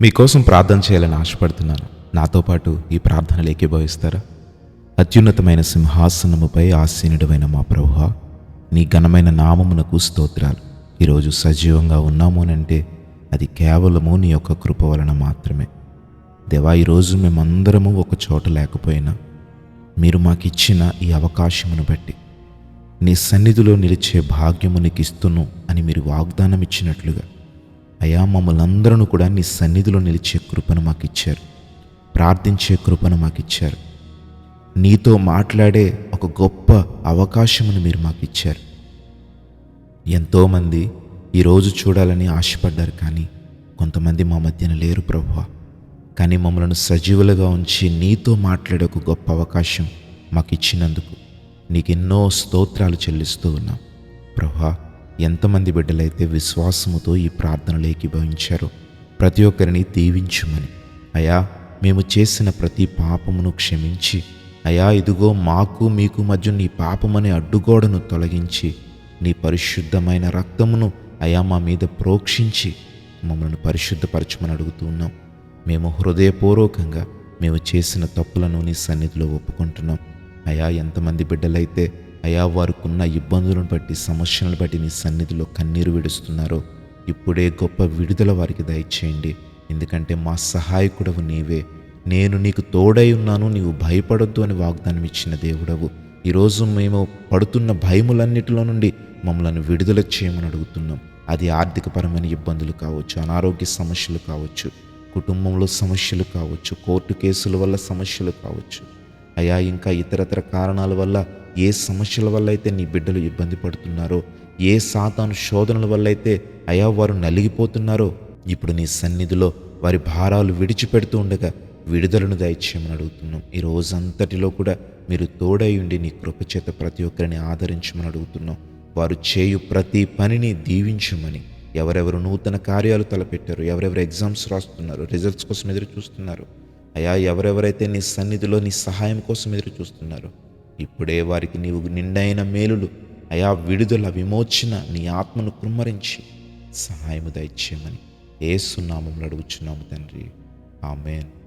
మీకోసం ప్రార్థన చేయాలని ఆశపడుతున్నాను. నాతో పాటు ఈ ప్రార్థనలు ఏకీభవిస్తారా? అత్యున్నతమైన సింహాసనముపై ఆసీనుడమైన మా ప్రభువ నీ ఘనమైన నామమునకు స్తోత్రాలు. ఈరోజు సజీవంగా ఉన్నాము అంటే అది కేవలము నీ యొక్క కృప వలన మాత్రమే. దేవా ఈరోజు మేమందరము ఒక చోట లేకపోయినా మీరు మాకిచ్చిన ఈ అవకాశమును బట్టి నీ సన్నిధిలో నిలిచే భాగ్యము నీకు ఇస్తును అని మీరు వాగ్దానం ఇచ్చినట్లుగా అయా మమ్మల్ని అందరూ కూడా నీ సన్నిధిలో నిలిచే కృపను మాకు ఇచ్చారు ప్రార్థించే కృపను మాకు ఇచ్చారు నీతో మాట్లాడే ఒక గొప్ప అవకాశమును మీరు మాకు ఇచ్చారు ఎంతోమంది ఈరోజు చూడాలని ఆశపడ్డారు కానీ కొంతమంది మా మధ్యన లేరు ప్రభు కానీ మమ్మలను సజీవులుగా ఉంచి నీతో మాట్లాడే ఒక గొప్ప అవకాశం మాకు ఇచ్చినందుకు నీకెన్నో స్తోత్రాలు చెల్లిస్తూ ఉన్నాం. ప్రభా ఎంతమంది బిడ్డలైతే విశ్వాసముతో ఈ ప్రార్థనలు ఏకీభవించారో ప్రతి ఒక్కరిని దీవించుమని. అయా మేము చేసిన ప్రతి పాపమును క్షమించి అయా ఇదిగో మాకు మీకు మధ్య నీ పాపమనే అడ్డుగోడను తొలగించి నీ పరిశుద్ధమైన రక్తమును అయా మా మీద ప్రోక్షించి మమ్మల్ని పరిశుద్ధపరచమని అడుగుతున్నాం మేము హృదయపూర్వకంగా మేము చేసిన తప్పులను నీ సన్నిధిలో ఒప్పుకుంటున్నాం. అయా ఎంతమంది బిడ్డలైతే అయా వారికున్న ఇబ్బందులను బట్టి సమస్యలను బట్టి నీ సన్నిధిలో కన్నీరు విడుస్తున్నారో. ఇప్పుడే గొప్ప విడుదల వారికి దయచేయండి. ఎందుకంటే మా సహాయకుడవు నీవే. నేను నీకు తోడై ఉన్నాను నీవు భయపడొద్దు అని వాగ్దానం ఇచ్చిన దేవుడవు. ఈరోజు మేము పడుతున్న భయములన్నిటిలో నుండి మమ్మల్ని విడుదల చేయమని అడుగుతున్నాం. అది ఆర్థికపరమైన ఇబ్బందులు కావచ్చు అనారోగ్య సమస్యలు కావచ్చు కుటుంబంలో సమస్యలు కావచ్చు కోర్టు కేసుల వల్ల సమస్యలు కావచ్చు. అయా ఇంకా ఇతరతర కారణాల వల్ల ఏ సమస్యల వల్ల అయితే నీ బిడ్డలు ఇబ్బంది పడుతున్నారో ఏ సాతాను శోధనల వల్ల అయితే అయా వారు నలిగిపోతున్నారో ఇప్పుడు నీ సన్నిధిలో వారి భారాలు విడిచిపెడుతూ ఉండగా విడుదలను దయచేయమని అడుగుతున్నాం. ఈ రోజంతటిలో కూడా మీరు తోడై ఉండి నీ కృపచేత ప్రతి ఒక్కరిని ఆదరించమని అడుగుతున్నాం. వారు చేయు ప్రతి పనిని దీవించమని. ఎవరెవరు నూతన కార్యాలు తలపెట్టారు ఎవరెవరు ఎగ్జామ్స్ రాస్తున్నారు రిజల్ట్స్ కోసం ఎదురు చూస్తున్నారు అయా ఎవరెవరైతే నీ సన్నిధిలో నీ సహాయం కోసం ఎదురు చూస్తున్నారు ఇప్పుడే వారికి నీవు నిండైన మేలులు అయా విడుదల విమోచన నీ ఆత్మను కుమ్మరించి సహాయము దయచేయమని ఏసునామంలో అడుగుచున్నాము తండ్రి. ఆమెన్.